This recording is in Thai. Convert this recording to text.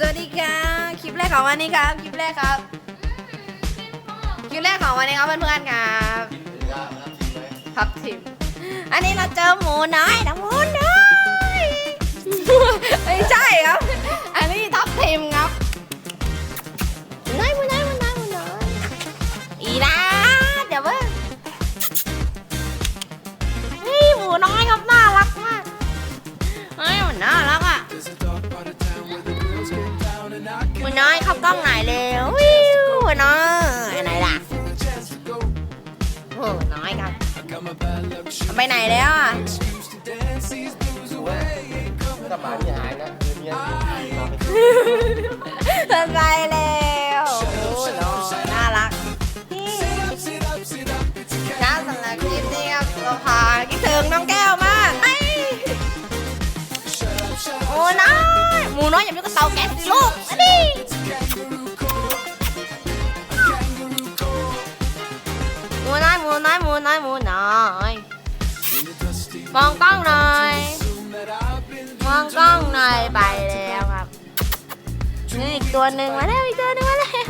สวัสดีครับคลิปแรกของวันนี้ครับ คลิปแรกครับ คลิปแรกของวันนี้ครับเพื่อนๆครับครับทีมอันนี้เราเจอหมูน้อยนะหมูน้อยไม่ใช่ครับ อันนี้ท็อปทีมครับหมูน้อยหมูน้อยหมูน้อยหมูน้อยอีนะเดี๋ยวเพิ่งเฮ้ยหมูน้อยครับ ล้องไหนเร็ววิวหมูน้อยไหนล่ะโอ้น้อยครับไปไหนแล้วอะถ้าหมาที่หายนะคือเมียมาไปไปแล้วโอ้น้อยน่ารักนี่นะสำหรับคลิปนี้ครับเราพาคิดถึงน้องแก้วมากไอ้โอ้น้อยหมูน้อยอย่าไปกับเตาแก๊สสิลูกมาดิ มองกล้องหน่อย มองกล้องหน่อยไปแล้วครับนี่อีกตัวหนึ่งมาแล้วอีกตัวหนึ่งมาแล้ว